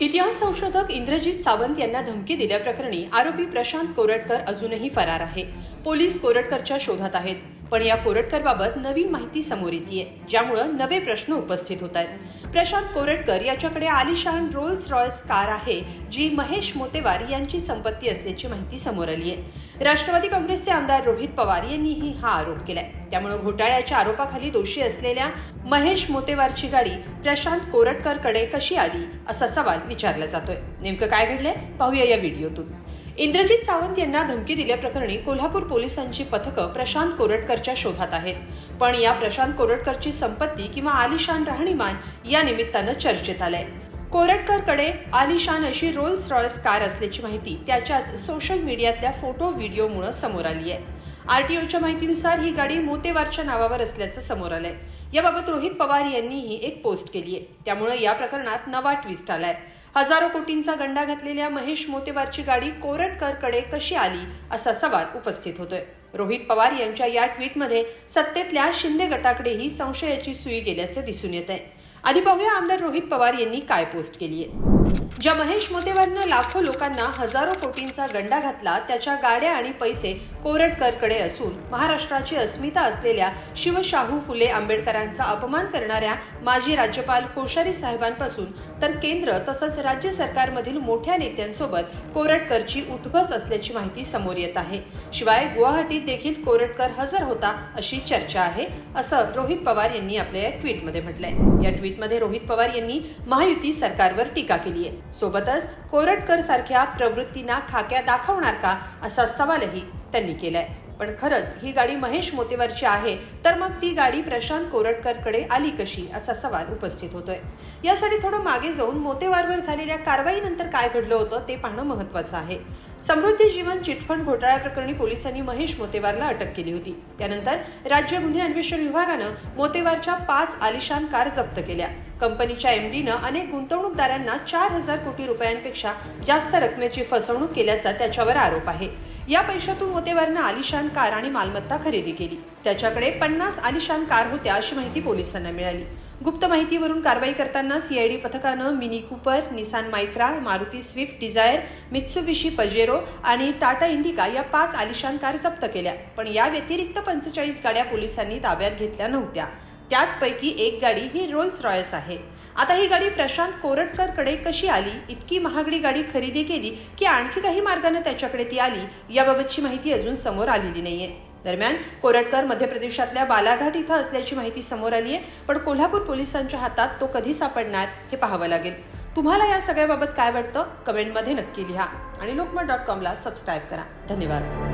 इतिहास संशोधक इंद्रजित सावंत यांना धमकी दिल्याप्रकरणी आरोपी प्रशांत कोरटकर अजूनही फरार आहे. पोलीस कोरटकरच्या शोधात आहेत. पण या कोरटकरबाबत नवीन माहिती समोर येते ज्यामुळं नवे प्रश्न उपस्थित होत आहेत. प्रशांत कोरटकर याच्याकडे आलिशान रोल्स रॉयस कार आहे जी महेश मोतेवार यांची संपत्ती असल्याची माहिती समोर आली आहे राष्ट्रवादी काँग्रेसचे आमदार रोहित पवार यांनीही हा आरोप केलाय. त्यामुळे घोटाळ्याच्या आरोपाखाली दोषी असलेल्या महेश मोतेवारची गाडी प्रशांत कोरटकरकडे कशी आली असा सवाल विचारला जातोय. नेमकं काय घडलंय? पाहूया या व्हिडिओतून. इंद्रजित सावंत यांना धमकी दिल्याप्रकरणी कोल्हापूर पोलिसांची पथकं प्रशांत कोरटकरच्या शोधात आहेत. पण या प्रशांत कोरटकरची संपत्ती किंवा आलिशान राहणीमान या निमित्तानं चर्चेत आलंय. कोरटकरकडे आलिशान अशी रोल्स रॉयस कार असल्याची माहिती त्याच्याच सोशल मीडियातल्या फोटो व्हिडिओमुळे समोर आली आहे आरटीओच्या माहितीनुसार ही गाडी मोतेवारच्या नावावर असल्याचं समोर आलंय. याबाबत रोहित पवार यांनीही एक पोस्ट केली आहे. त्यामुळे या प्रकरणात नवा ट्विस्ट आलाय. हजारो कोटींचा गंडा घातलेल्या महेश मोतेवारची गाडी कोरटकरकडे कशी आली असा सवाल उपस्थित होतोय. रोहित पवार यांच्या या ट्विटमध्ये सत्तेतल्या शिंदे गटाकडेही संशयाची सुई गेल्याचे दिसून येत आहे आधी पाहूया आमदार रोहित पवार यांनी काय पोस्ट केली आहे. ज्या महेश मोतेवारनं लाखो लोकांना हजारो कोटींचा गंडा घातला त्याच्या गाड्या आणि पैसे कोरटकरकडे असून महाराष्ट्राची अस्मिता असलेल्या शिवशाहू फुले आंबेडकरांचा अपमान करणाऱ्या माजी राज्यपाल कोश्यारी साहेबांपासून तर केंद्र तसंच राज्य सरकारमधील मोठ्या नेत्यांसोबत कोरटकरची उठबस असल्याची माहिती समोर येत आहे. शिवाय गुवाहाटीत देखील कोरटकर हजर होता अशी चर्चा आहे असं रोहित पवार यांनी आपल्या या ट्विटमध्ये म्हटलंय. या ट्विटमध्ये रोहित पवार यांनी महायुती सरकारवर टीका केली आहे. सोबतच कोरटकर सारख्या प्रवृत्तींना खाक्या दाखवणार का असा सवालही त्यांनी केलाय. पण खरंच ही गाडी महेश मोतेवारची आहे तर मग ती गाडी प्रशांत कोरटकरकडे आली कशी? असा सवाल उपस्थित होतोय. यासाठी थोडं मागे जाऊन मोतेवारवर झालेल्या कारवाईनंतर काय घडलं होतं ते पाहणं महत्वाचं आहे. समृद्धी जीवन चिटफंड घोटाळ्याप्रकरणी पोलिसांनी महेश मोतेवारला अटक केली होती. त्यानंतर राज्य गुन्हे अन्वेषण विभागानं मोतेवारच्या पाच आलिशान कार जप्त केल्या. कंपनीच्या एमडीनं अनेक गुंतवणूकदारांना चार हजार कोटी रुपयांपेक्षा जास्त रकमेची फसवणूक केल्याचा त्याच्यावर आरोप आहे. या पैशातून मोतेवारनं आलिशान कार आणि मालमत्ता खरेदी केली. त्याच्याकडे पन्नास आलिशान कार होत्या अशी माहिती पोलिसांना मिळाली. गुप्त माहितीवरून कारवाई करताना सीआयडी पथकानं mini cooper Nissan Micra Maruti Swift Dzire Mitsubishi Pajero आणि टाटा इंडिका या पाच आलिशान कार जप्त केल्या. पण या व्यतिरिक्त पंचेचाळीस गाड्या पोलिसांनी ताब्यात घेतल्या नव्हत्या. त्याचपैकी एक गाडी ही रोल्स रॉयस आहे. आता ही गाडी प्रशांत कोरटकरकडे कशी आली? इतकी महागडी गाडी खरेदी केली की आणखी काही मार्गाने त्याच्याकडे ती आली? याबाबतची माहिती अजून समोर आलेली नाहीये. दरम्यान कोरटकर मध्य प्रदेशातल्या बालाघाट इथं असल्याची माहिती समोर आली आहे पण कोल्हापूर पोलिसांच्या हातात तो कधी सापडणार हे पाहावं लागेल. तुम्हाला या सगळ्याबाबत काय वाटतं? कमेंटमध्ये नक्की लिहा आणि लोकमत डॉट कॉमला सबस्क्राईब करा. धन्यवाद.